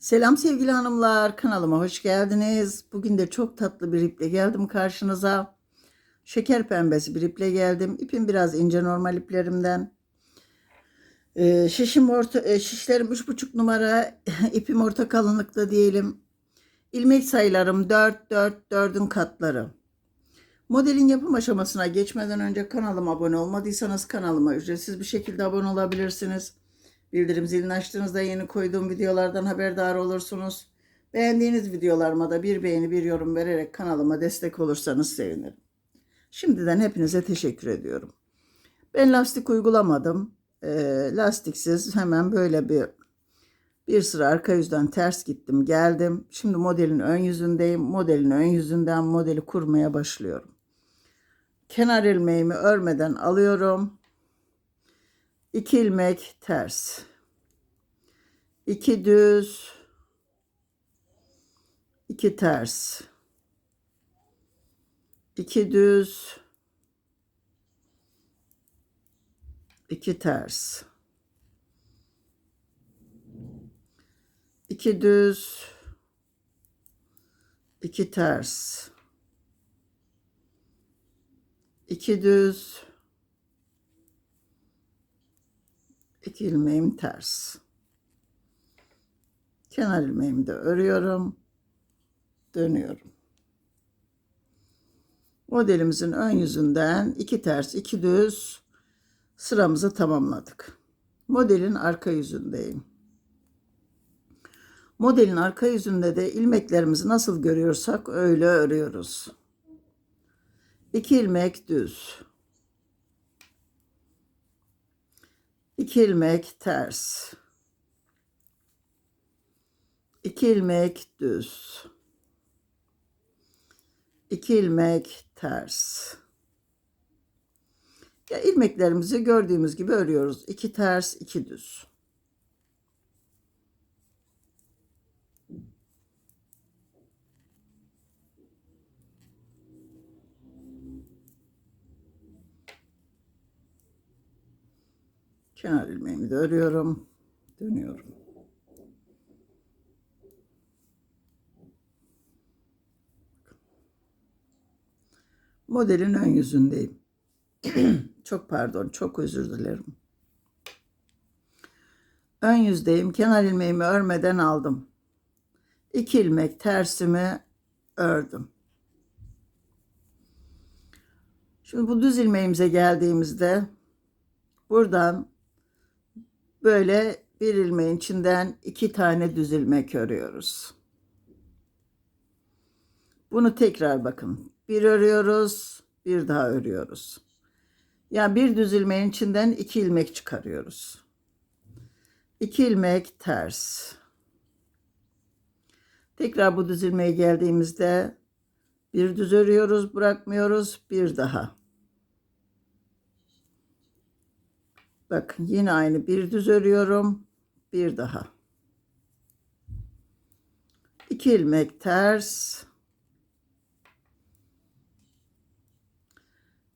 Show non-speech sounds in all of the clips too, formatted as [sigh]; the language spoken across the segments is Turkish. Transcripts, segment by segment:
Selam sevgili hanımlar, kanalıma hoş geldiniz. Bugün de çok tatlı bir iple geldim karşınıza. Şeker pembesi bir iple geldim. İpim biraz ince normal iplerimden. Ee, şişim orta, e, şişlerim 3,5 numara, [laughs] ipim orta kalınlıkta diyelim. İlmek sayılarım 4, 4, 4'ün katları. Modelin yapım aşamasına geçmeden önce kanalıma abone olmadıysanız kanalıma ücretsiz bir şekilde abone olabilirsiniz. Bildirim zilini açtığınızda yeni koyduğum videolardan haberdar olursunuz. Beğendiğiniz videolarıma da bir beğeni bir yorum vererek kanalıma destek olursanız sevinirim. Şimdiden hepinize teşekkür ediyorum. Ben lastik uygulamadım. Ee, lastiksiz hemen böyle bir bir sıra arka yüzden ters gittim geldim. Şimdi modelin ön yüzündeyim. Modelin ön yüzünden modeli kurmaya başlıyorum. Kenar ilmeğimi örmeden alıyorum. 2 ilmek ters. 2 düz. 2 ters. 2 düz. 2 ters. 2 düz. 2 ters. 2 düz. İki ilmeğim ters. Kenar ilmeğimi de örüyorum. Dönüyorum. Modelimizin ön yüzünden iki ters iki düz sıramızı tamamladık. Modelin arka yüzündeyim. Modelin arka yüzünde de ilmeklerimizi nasıl görüyorsak öyle örüyoruz. İki ilmek düz. 2 ilmek ters. 2 ilmek düz. 2 ilmek ters. Ya ilmeklerimizi gördüğümüz gibi örüyoruz. 2 ters, 2 düz. Kenar ilmeğimi de örüyorum. Dönüyorum. Modelin ön yüzündeyim. [clears throat] çok pardon, çok özür dilerim. Ön yüzdeyim. Kenar ilmeğimi örmeden aldım. İki ilmek tersimi ördüm. Şimdi bu düz ilmeğimize geldiğimizde buradan böyle bir ilmeğin içinden iki tane düz ilmek örüyoruz. Bunu tekrar bakın. Bir örüyoruz, bir daha örüyoruz. Yani bir düz ilmeğin içinden iki ilmek çıkarıyoruz. İki ilmek ters. Tekrar bu düz ilmeğe geldiğimizde bir düz örüyoruz, bırakmıyoruz, bir daha. Bakın yine aynı bir düz örüyorum. Bir daha. İki ilmek ters.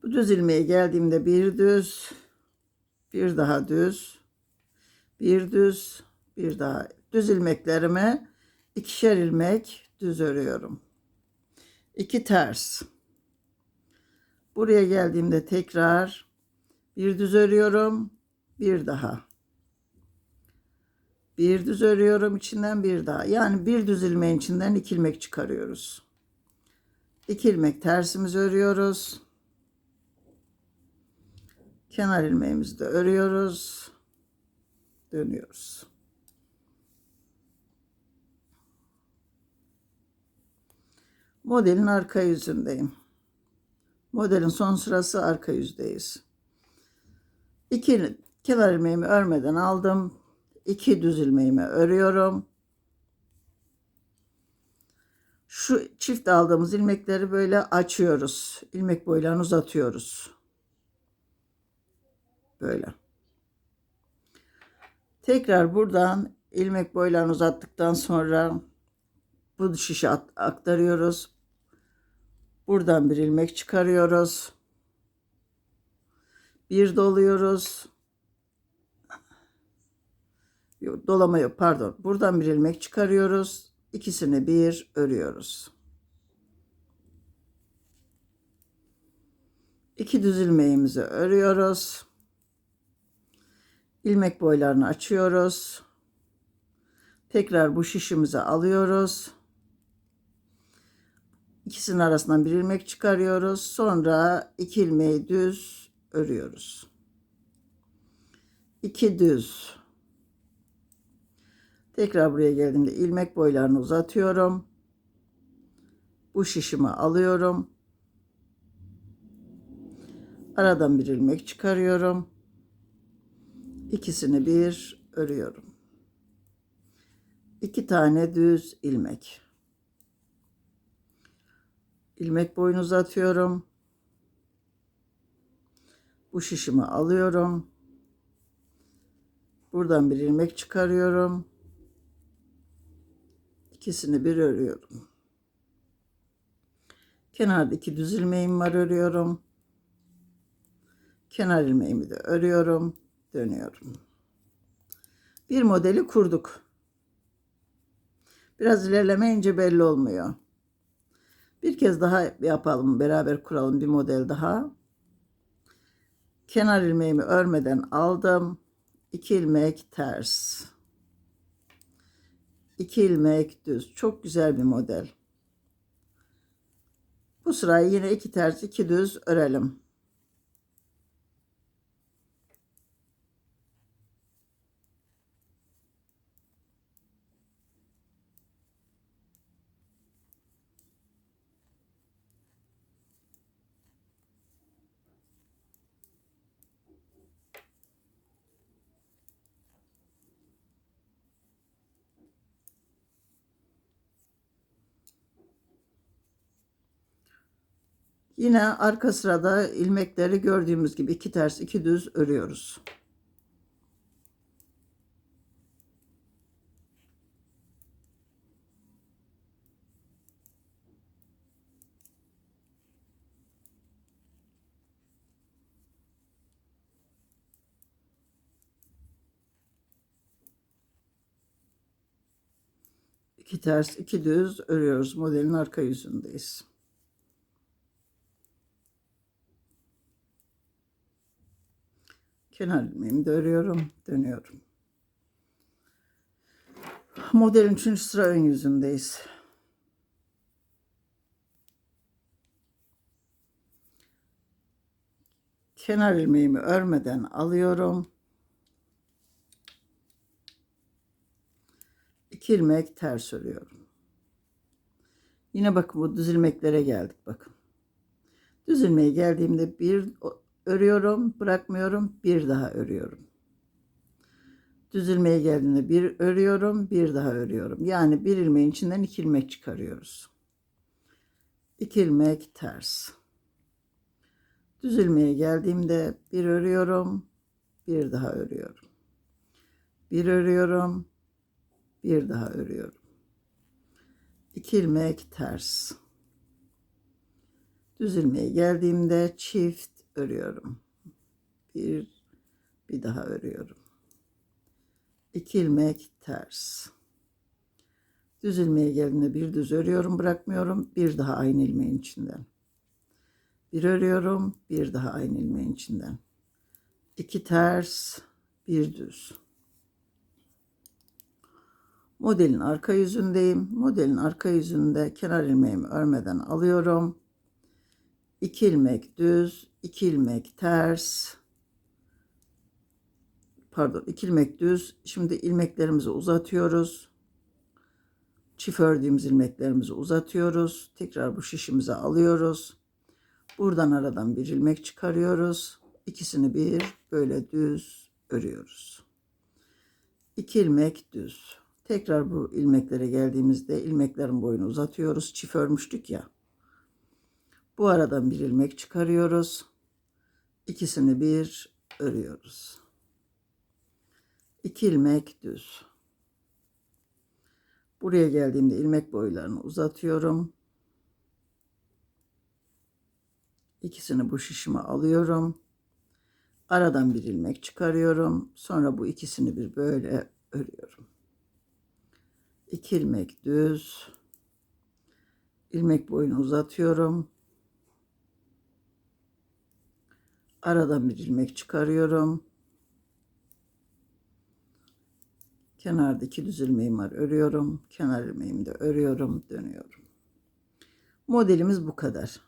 Bu düz ilmeğe geldiğimde bir düz, bir daha düz, bir düz, bir daha düz ilmeklerime ikişer ilmek düz örüyorum. İki ters. Buraya geldiğimde tekrar bir düz örüyorum bir daha. Bir düz örüyorum içinden bir daha. Yani bir düz ilmeğin içinden iki ilmek çıkarıyoruz. İki ilmek tersimizi örüyoruz. Kenar ilmeğimizi de örüyoruz. Dönüyoruz. Modelin arka yüzündeyim. Modelin son sırası arka yüzdeyiz. İki kenar ilmeğimi örmeden aldım. İki düz ilmeğimi örüyorum. Şu çift aldığımız ilmekleri böyle açıyoruz. İlmek boylarını uzatıyoruz. Böyle. Tekrar buradan ilmek boylarını uzattıktan sonra bu şişe aktarıyoruz. Buradan bir ilmek çıkarıyoruz. Bir doluyoruz. Dolama yok pardon. Buradan bir ilmek çıkarıyoruz. İkisini bir örüyoruz. İki düz ilmeğimizi örüyoruz. İlmek boylarını açıyoruz. Tekrar bu şişimizi alıyoruz. İkisinin arasından bir ilmek çıkarıyoruz. Sonra iki ilmeği düz örüyoruz. İki düz. Tekrar buraya geldiğimde ilmek boylarını uzatıyorum. Bu şişimi alıyorum. Aradan bir ilmek çıkarıyorum. İkisini bir örüyorum. İki tane düz ilmek. İlmek boyunu uzatıyorum. Bu şişimi alıyorum. Buradan bir ilmek çıkarıyorum. İkisini bir örüyorum. Kenarda iki düz ilmeğim var örüyorum. Kenar ilmeğimi de örüyorum. Dönüyorum. Bir modeli kurduk. Biraz ilerlemeyince belli olmuyor. Bir kez daha yapalım. Beraber kuralım bir model daha. Kenar ilmeğimi örmeden aldım. 2 ilmek ters. 2 ilmek düz. Çok güzel bir model. Bu sırayı yine iki ters iki düz örelim. Yine arka sırada ilmekleri gördüğümüz gibi iki ters iki düz örüyoruz. İki ters iki düz örüyoruz. Modelin arka yüzündeyiz. Kenar ilmeğimi de örüyorum. Dönüyorum. Modelin 3. sıra ön yüzündeyiz. Kenar ilmeğimi örmeden alıyorum. İki ilmek ters örüyorum. Yine bakın bu düz ilmeklere geldik bakın. Düz ilmeğe geldiğimde bir örüyorum, bırakmıyorum, bir daha örüyorum. Düz ilmeğe geldiğinde bir örüyorum, bir daha örüyorum. Yani bir ilmeğin içinden iki ilmek çıkarıyoruz. İki ilmek ters. Düz ilmeğe geldiğimde bir örüyorum, bir daha örüyorum. Bir örüyorum, bir daha örüyorum. İki ilmek ters. Düz ilmeğe geldiğimde çift örüyorum. Bir, bir daha örüyorum. İki ilmek ters. Düz ilmeğe geldiğinde bir düz örüyorum, bırakmıyorum. Bir daha aynı ilmeğin içinden. Bir örüyorum, bir daha aynı ilmeğin içinden. İki ters, bir düz. Modelin arka yüzündeyim. Modelin arka yüzünde kenar ilmeğimi örmeden alıyorum. 2 ilmek düz, 2 ilmek ters. Pardon, 2 ilmek düz. Şimdi ilmeklerimizi uzatıyoruz. Çift ördüğümüz ilmeklerimizi uzatıyoruz. Tekrar bu şişimize alıyoruz. Buradan aradan bir ilmek çıkarıyoruz. İkisini bir böyle düz örüyoruz. 2 ilmek düz. Tekrar bu ilmeklere geldiğimizde ilmeklerin boyunu uzatıyoruz. Çift örmüştük ya. Bu aradan bir ilmek çıkarıyoruz. İkisini bir örüyoruz. İki ilmek düz. Buraya geldiğimde ilmek boylarını uzatıyorum. İkisini bu şişime alıyorum. Aradan bir ilmek çıkarıyorum. Sonra bu ikisini bir böyle örüyorum. 2 ilmek düz. ilmek boyunu uzatıyorum. Aradan bir ilmek çıkarıyorum. Kenarda iki düz ilmeğim var. Örüyorum. Kenar ilmeğimi de örüyorum. Dönüyorum. Modelimiz bu kadar.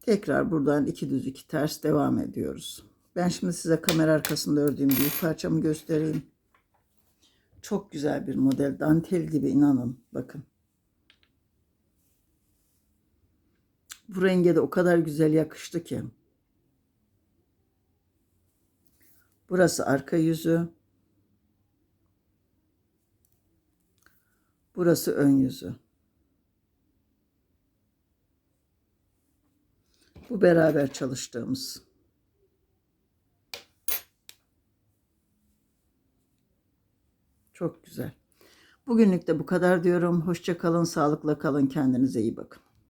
Tekrar buradan iki düz iki ters devam ediyoruz. Ben şimdi size kamera arkasında ördüğüm büyük parçamı göstereyim. Çok güzel bir model. Dantel gibi inanın. Bakın. Bu renge de o kadar güzel yakıştı ki. Burası arka yüzü. Burası ön yüzü. Bu beraber çalıştığımız. Çok güzel. Bugünlük de bu kadar diyorum. Hoşça kalın, sağlıkla kalın, kendinize iyi bakın.